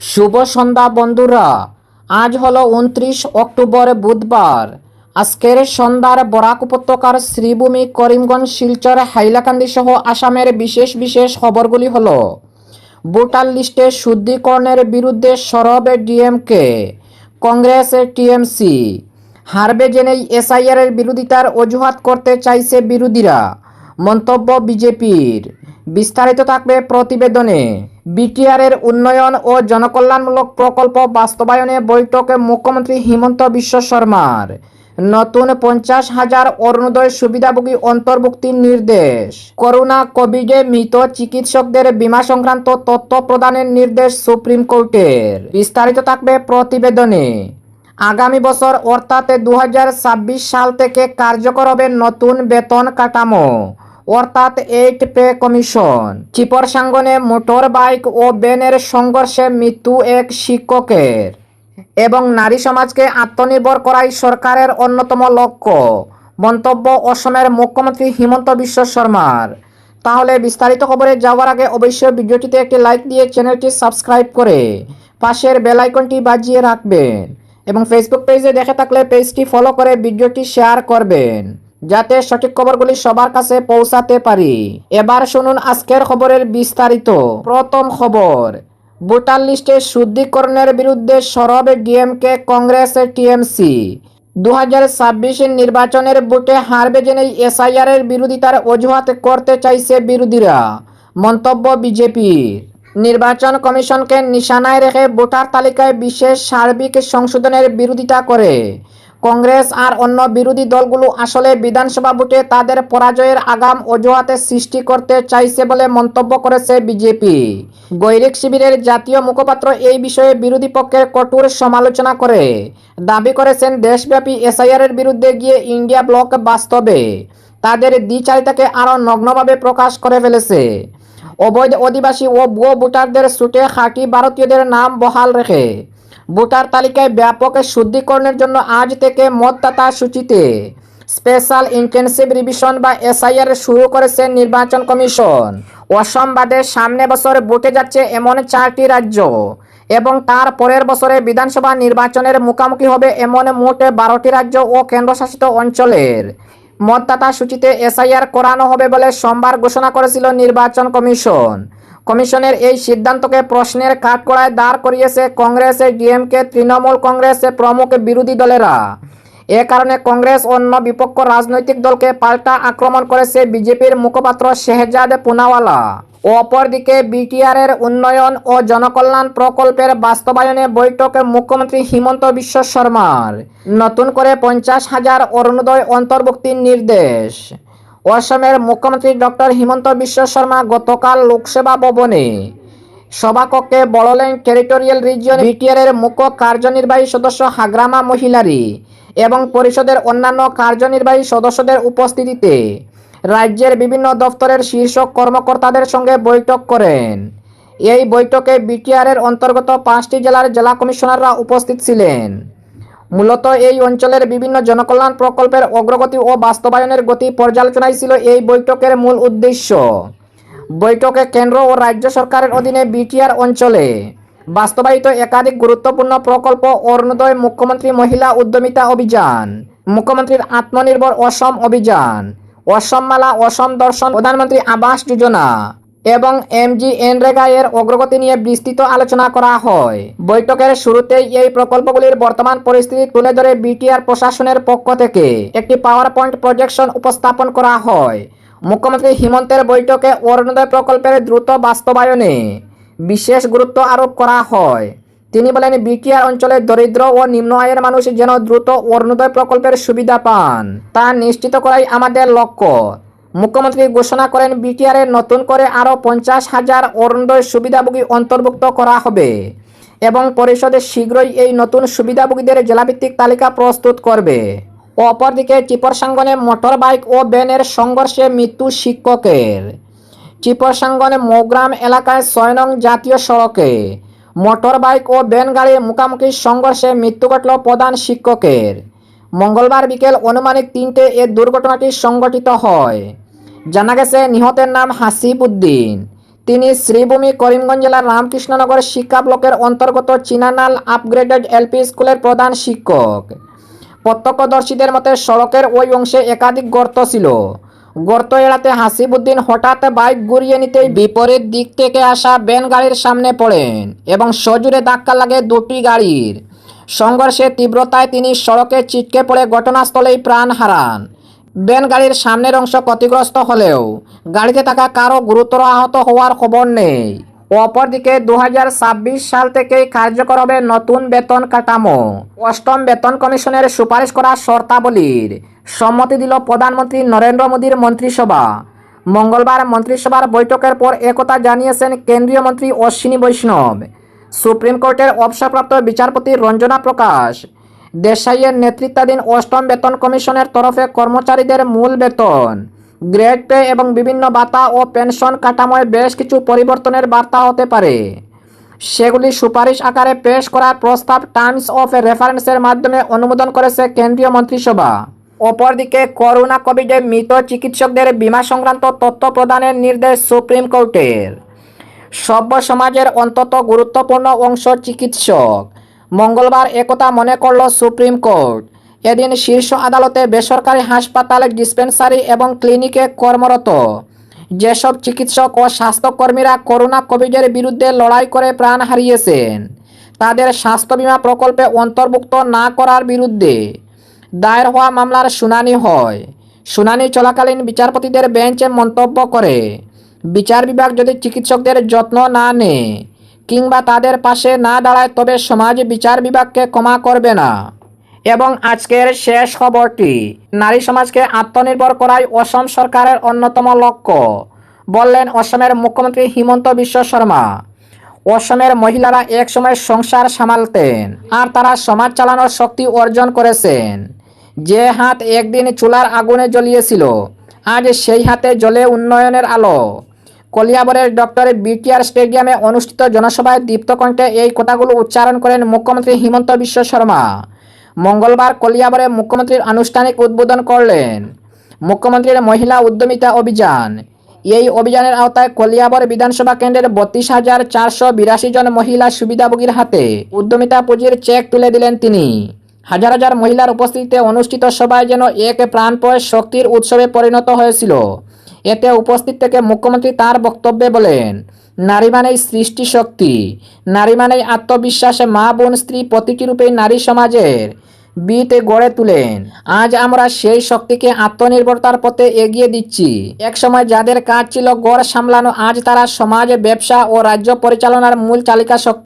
শুভ সন্ধ্যা, বন্ধুরা। আজ হলো উনত্রিশ অক্টোবর, বুধবার। আজকের সন্ধ্যার বরাক উপত্যকার শ্রীভূমি করিমগঞ্জ, শিলচর, হাইলাকান্দি সহ আসামের বিশেষ বিশেষ খবরগুলি হলো, ভোটার লিস্টে শুদ্ধিকরণের বিরুদ্ধে সরব ডিএমকে, কংগ্রেস টিএমসি। হারবে জেনেই এসআইআর এর বিরোধিতার অজুহাত করতে চাইছে বিরোধীরা। মন্তব্য বিজেপির। বিস্তারিত থাকবে প্রতিবেদনে। বিটিআর এর উন্নয়ন ও জনকল্যাণমূলক প্রকল্প বাস্তবায়নে বৈঠকে মুখ্যমন্ত্রী হিমন্ত বিশ্ব শর্মার। নতুন পঞ্চাশ হাজার অরুণোদয় সুবিধাভোগী অন্তর্ভুক্তির নির্দেশ। করোনা কোভিডে মৃত চিকিৎসকদের বীমা সংক্রান্ত তথ্য প্রদানের নির্দেশ সুপ্রিম কোর্টের। বিস্তারিত থাকবে প্রতিবেদনে। আগামী বছর অর্থাৎ দু হাজার ছাব্বিশ সাল থেকে কার্যকর হবে নতুন বেতন কাঠামো। অর্থাৎ এইট পে কমিশন। চিপর সাঙ্গনে মোটর বাইক ও বেনের সংঘর্ষে মৃত্যু এক শিক্ষকের। এবং নারী সমাজকে আত্মনির্ভর করাই সরকারের অন্যতম লক্ষ্য। মন্তব্য অসমের মুখ্যমন্ত্রী হিমন্ত বিশ্ব শর্মার। তাহলে বিস্তারিত খবরে যাওয়ার আগে অবশ্যই ভিডিওটিতে একটি লাইক দিয়ে চ্যানেলটি সাবস্ক্রাইব করে পাশের বেল আইকনটি বাজিয়ে রাখবেন। এবং ফেসবুক পেজে দেখে থাকলে পেজটি ফলো করে ভিডিওটি শেয়ার করবেন। যাতে সঠিক খবরগুলি সবার কাছে পৌঁছাতে পারি। এবার শুনুন আজকের খবরের বিস্তারিত। প্রথম খবর, ভোটার লিস্টে শুদ্ধিকরণের বিরুদ্ধে সরব ডিএমকে কংগ্রেস টিএমসি। দু হাজার নির্বাচনের ভোটে হারবে জেনেই এসআইআর এর বিরোধিতার অজুহাত করতে চাইছে বিরোধীরা। মন্তব্য বিজেপির। নির্বাচন কমিশনকে নিশানায় রেখে ভোটার তালিকায় বিশেষ সার্বিক সংশোধনের বিরোধিতা করে। কংগ্রেস আর অন্য বিরোধী দলগুলো আসলে বিধানসভা ভোটে তাদের পরাজয়ের আগাম অজুহাতে সৃষ্টি করতে চাইছে বলে মন্তব্য করেছে বিজেপি। গৈরিক শিবিরের জাতীয় মুখপাত্র এই বিষয়ে বিরোধী পক্ষের কঠোর সমালোচনা করে। দাবি করেছেন, দেশব্যাপী এসআইআর এর বিরুদ্ধে গিয়ে ইন্ডিয়া ব্লক বাস্তবে। তাদের দ্বিচারিতাকে আরও নগ্নভাবে প্রকাশ করে ফেলেছে। অবৈধ অধিবাসী ও ভুয়ো ভোটারদের ছুটে খাঁটি ভারতীয়দের নাম বহাল রেখে ভোটার তালিকায় ব্যাপক শুদ্ধিকরণের জন্য আজ থেকে মতদাতা সূচিতে স্পেশাল ইন্টেন্সিভ রিভিশন বা এসআইআর শুরু করেছে নির্বাচন কমিশন। অসম বাদে সামনে বছর ভোটে যাচ্ছে এমন চারটি রাজ্য এবং তার পরের বছরে বিধানসভা নির্বাচনের মুখোমুখি হবে এমন মোট বারোটি রাজ্য ও কেন্দ্রশাসিত অঞ্চলের। মতদাতা সূচিতে এসআইআর করানো হবে বলে সোমবার ঘোষণা করেছিল নির্বাচন কমিশন। কমিশনের এই সিদ্ধান্তকে প্রশ্নের কাঠকড়ায় দাঁড় করিয়েছে কংগ্রেস ডিএমকে, তৃণমূল কংগ্রেস প্রমুখ বিরোধী দলেরা। এ কারণে কংগ্রেস অন্য বিপক্ষ রাজনৈতিক দলকে পাল্টা আক্রমণ করেছে বিজেপির মুখপাত্র শেহজাদ পুনাওয়ালা। অপরদিকে বিটিআরের উন্নয়ন ও জনকল্যাণ প্রকল্পের বাস্তবায়নে বৈঠকে মুখ্যমন্ত্রী হিমন্ত বিশ্ব শর্মার। নতুন করে পঞ্চাশ হাজার অরুণোদয় অন্তর্ভুক্তির নির্দেশ। অসমের মুখ্যমন্ত্রী ডক্টর হিমন্ত বিশ্ব শর্মা গতকাল লোকসভা ভবনে সভাকক্ষে বড়োল্যান্ড টেরিটোরিয়াল রিজিয়ন বিটিআর এর মুখ্য কার্যনির্বাহী সদস্য হাগ্রামা মহিলারি এবং পরিষদের অন্যান্য কার্যনির্বাহী সদস্যদের উপস্থিতিতে রাজ্যের বিভিন্ন দপ্তরের শীর্ষ কর্মকর্তাদের সঙ্গে বৈঠক করেন। এই বৈঠকে বিটিআর এর অন্তর্গত পাঁচটি জেলার জেলা কমিশনাররা উপস্থিত ছিলেন। মূলত এই অঞ্চলের বিভিন্ন জনকল্যাণ প্রকল্পের অগ্রগতি ও বাস্তবায়নের গতি পর্যালোচনাই ছিল এই বৈঠকের মূল উদ্দেশ্য। বৈঠকে কেন্দ্র ও রাজ্য সরকারের অধীনে বিটিআর অঞ্চলে বাস্তবায়িত একাধিক গুরুত্বপূর্ণ প্রকল্প অরুণোদয় মুখ্যমন্ত্রী মহিলা উদ্যমিতা অভিযান, মুখ্যমন্ত্রীর আত্মনির্ভর অসম অভিযান, অসম মালা, অসম দর্শন, প্রধানমন্ত্রী আবাস যোজনা এবং এমজি এনরেগা এর অগ্রগতি নিয়ে বিস্তৃত আলোচনা করা হয়। বৈঠকের শুরুতেই এই প্রকল্পগুলির বর্তমান পরিস্থিতি তুলে ধরে বিটিআর প্রশাসনের পক্ষ থেকে একটি পাওয়ার পয়েন্ট প্রজেকশন উপস্থাপন করা হয়। মুখ্যমন্ত্রী হিমন্তের বৈঠকে অরুণোদয় প্রকল্পের দ্রুত বাস্তবায়নে বিশেষ গুরুত্ব আরোপ করা হয়। তিনি বলেন বিটিআর অঞ্চলের দরিদ্র ও নিম্ন আয়ের মানুষ যেন দ্রুত অরুণোদয় প্রকল্পের সুবিধা পান, তা নিশ্চিত করাই আমাদের লক্ষ্য। মুখ্যমন্ত্রী ঘোষণা করেন বিটিআর নতুন করে আরও পঞ্চাশ হাজার অরুণোদয় সুবিধাভোগী অন্তর্ভুক্ত করা হবে এবং পরিষদে শীঘ্রই এই নতুন সুবিধাভোগীদের জেলাভিত্তিক তালিকা প্রস্তুত করবে। অপরদিকে চিপরসাঙ্গনে মোটর বাইক ও ভ্যানের সংঘর্ষে মৃত্যু শিক্ষকের। চিপরসাঙ্গনে মৌগ্রাম এলাকায় ছয় নং জাতীয় সড়কে মোটর বাইক ও ভ্যান গাড়ির মুখোমুখি সংঘর্ষে মৃত্যু ঘটল প্রধান শিক্ষকের। মঙ্গলবার বিকেল অনুমানিক তিনটে এ দুর্ঘটনাটি সংঘটিত হয়। জানা গেছে, নিহতের নাম হাসিব উদ্দিন। তিনি শ্রীভূমি করিমগঞ্জ জেলার রামকৃষ্ণনগর শিক্ষা ব্লকের অন্তর্গত চিনানাল আপগ্রেডেড এলপি স্কুলের প্রধান শিক্ষক। প্রত্যক্ষদর্শীদের মতে, সড়কের ওই অংশে একাধিক গর্ত ছিল। গর্ত এড়াতে হাসিবুদ্দিন হঠাৎ বাইক ঘুরিয়ে নিতেই বিপরীত দিক থেকে আসা ভ্যান গাড়ির সামনে পড়েন এবং সজুরে ধাক্কা লাগে দুটি গাড়ির। সংঘর্ষের তীব্রতায় তিনি সড়কে চিটকে পড়ে ঘটনাস্থলেই প্রাণ হারান। ভ্যান গাড়ির সামনের অংশ ক্ষতিগ্রস্ত হলেও গাড়িতে থাকা কারও গুরুতর আহত হওয়ার খবর নেই। অপরদিকে দু হাজার ছাব্বিশ সাল থেকেই কার্যকর হবে নতুন বেতন কাঠামো। অষ্টম বেতন কমিশনের সুপারিশ করা শর্তাবলীর সম্মতি দিল প্রধানমন্ত্রী নরেন্দ্র মোদীর মন্ত্রিসভা। মঙ্গলবার মন্ত্রিসভার বৈঠকের পর একথা জানিয়েছেন কেন্দ্রীয় মন্ত্রী অশ্বিনী বৈষ্ণব। সুপ্রিম কোর্টের অবসরপ্রাপ্ত বিচারপতি রঞ্জনা প্রকাশ দেশাইয়ের নেতৃত্বাধীন অষ্টম বেতন কমিশনের তরফে কর্মচারীদের মূল বেতন, গ্রেড পে এবং বিভিন্ন ভাতা ও পেনশন কাঠামোয় বেশ কিছু পরিবর্তনের বার্তা হতে পারে। সেগুলি সুপারিশ আকারে পেশ করার প্রস্তাব টার্মস অফ রেফারেন্সের মাধ্যমে অনুমোদন করেছে কেন্দ্রীয় মন্ত্রিসভা। অপরদিকে, করোনা কোভিডে মৃত চিকিৎসকদের বীমা সংক্রান্ত তথ্য প্রদানের নির্দেশ সুপ্রিম কোর্টের। সভ্য সমাজের অন্তত গুরুত্বপূর্ণ অংশ চিকিৎসক। মঙ্গলবার একথা মনে করল সুপ্রিম কোর্ট। এদিন শীর্ষ আদালতে বেসরকারি হাসপাতাল ডিসপেন্সারি এবং ক্লিনিকে কর্মরত। যেসব চিকিৎসক ও স্বাস্থ্যকর্মীরা করোনা কোভিডের বিরুদ্ধে লড়াই করে প্রাণ হারিয়েছেন, তাদের স্বাস্থ্য বীমা প্রকল্পে অন্তর্ভুক্ত না করার বিরুদ্ধে দায়ের হওয়া মামলার শুনানি হয়। শুনানি চলাকালীন বিচারপতিদের বেঞ্চে মন্তব্য করে, বিচার বিভাগ যদি চিকিৎসকদের যত্ন না নেয় কিংবা তাদের পাশে না দাঁড়ায় তবে সমাজ বিচার বিভাগকে ক্ষমা করবে না। এবং আজকের শেষ খবরটি, নারী সমাজকে আত্মনির্ভর করাই অসম সরকারের অন্যতম লক্ষ্য, বললেন অসমের মুখ্যমন্ত্রী হিমন্ত বিশ্ব শর্মা। অসমের মহিলারা একসময় সংসার সামালতেন, আর তারা সমাজ চালানোর শক্তি অর্জন করেছেন। যে হাত একদিন চুলার আগুনে জ্বলিয়েছিল, আজ সেই হাতে জ্বলে উন্নয়নের আলো। কলিয়াবরের ডক্টর বিটিআর স্টেডিয়ামে অনুষ্ঠিত জনসভায় দীপ্তকণ্ঠে এই কথাগুলো উচ্চারণ করেন মুখ্যমন্ত্রী হিমন্ত বিশ্ব শর্মা। মঙ্গলবার কলিয়াবরে মুখ্যমন্ত্রীর আনুষ্ঠানিক উদ্বোধন করলেন মুখ্যমন্ত্রীর মহিলা উদ্যমিতা অভিযান। এই অভিযানের আওতায় কলিয়াবর বিধানসভা কেন্দ্রের বত্রিশ হাজার চারশো বিরাশি জন মহিলা সুবিধাভোগীর হাতে উদ্যমিতা পুঁজির চেক তুলে দিলেন তিনি। হাজার হাজার মহিলার উপস্থিতিতে অনুষ্ঠিত সভায় যেন এক প্রাণপয় শক্তির উৎসবে পরিণত হয়েছিল। এতে উপস্থিত থেকে মুখ্যমন্ত্রী তার বক্তব্যে বলেন, নারী মানেই সৃষ্টি শক্তি। নারী মানেই আত্মবিশ্বাসে, মা বোন স্ত্রী প্রতিটি রূপেই নারী সমাজের বিতে গড়ে তুলেন। আজ আমরা সেই শক্তিকে আত্মনির্ভরতার পথে এগিয়ে দিচ্ছি। এক সময় যাদের কাজ ছিল গড় সামলানো, আজ তারা সমাজ, ব্যবসা ও রাজ্য পরিচালনার মূল চালিকা শক্তি।